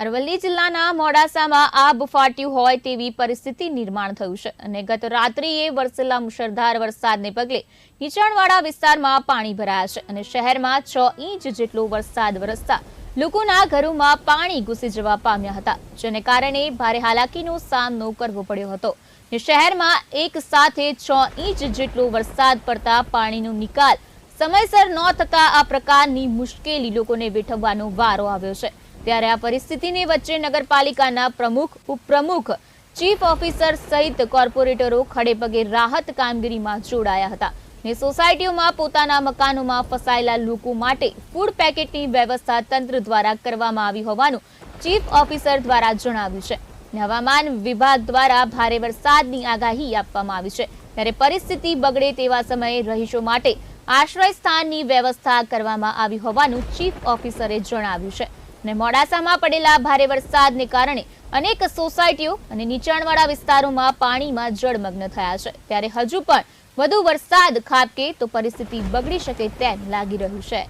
અરવલ્લી જિલ્લાના મોડાસામાં આબ ફાટ્યું હોય તેવી પરિસ્થિતિ નિર્માણ થયું છે અને ગત રાત્રિએ વરસેલા મુશળધાર વરસાદને પગલે નીચાણવાળા વિસ્તારમાં પાણી ભરાયા છે અને શહેરમાં છ ઇંચ જેટલો વરસાદ વરસતા લોકોના ઘરોમાં પાણી ઘૂસી જવા પામ્યા હતા, જેને કારણે ભારે હાલાકીનો સામનો કરવો પડ્યો હતો. શહેરમાં એક સાથે છ ઇંચ જેટલો વરસાદ પડતા પાણીનો નિકાલ સમયસર ન થતા આ પ્રકારની મુશ્કેલી લોકોને વેઠવવાનો વારો આવ્યો છે. ત્યારે આ પરિસ્થિતિની વચ્ચે નગરપાલિકાના પ્રમુખ, ઉપપ્રમુખ, ચીફ ઓફિસર સહિત કોર્પોરેટરો ખડેપગે રાહત કામગીરીમાં જોડાયા હતા ને સોસાયટીઓમાં પોતાના મકાનોમાં ફસાયેલા લોકો માટે ફૂડ પેકેટની વ્યવસ્થા તંત્ર દ્વારા કરવામાં આવી હોવાનું ચીફ ઓફિસર દ્વારા જણાવ્યું છે. હવામાન વિભાગ દ્વારા ભારે વરસાદની આગાહી આપવામાં આવી છે. ત્યારે પરિસ્થિતિ બગડે તેવા સમયે રહીશો માટે આશ્રય સ્થાનની વ્યવસ્થા કરવામાં આવી હોવાનું ચીફ ઓફિસરે જણાવ્યું છે. અને મોડાસામાં પડેલા ભારે વરસાદને કારણે અનેક સોસાયટીઓ અને નીચાણવાળા વિસ્તારોમાં પાણીમાં જળમગ્ન થયા છે. ત્યારે હજુ પણ વધુ વરસાદ ખાબકે તો પરિસ્થિતિ બગડી શકે તેમ લાગી રહ્યું છે.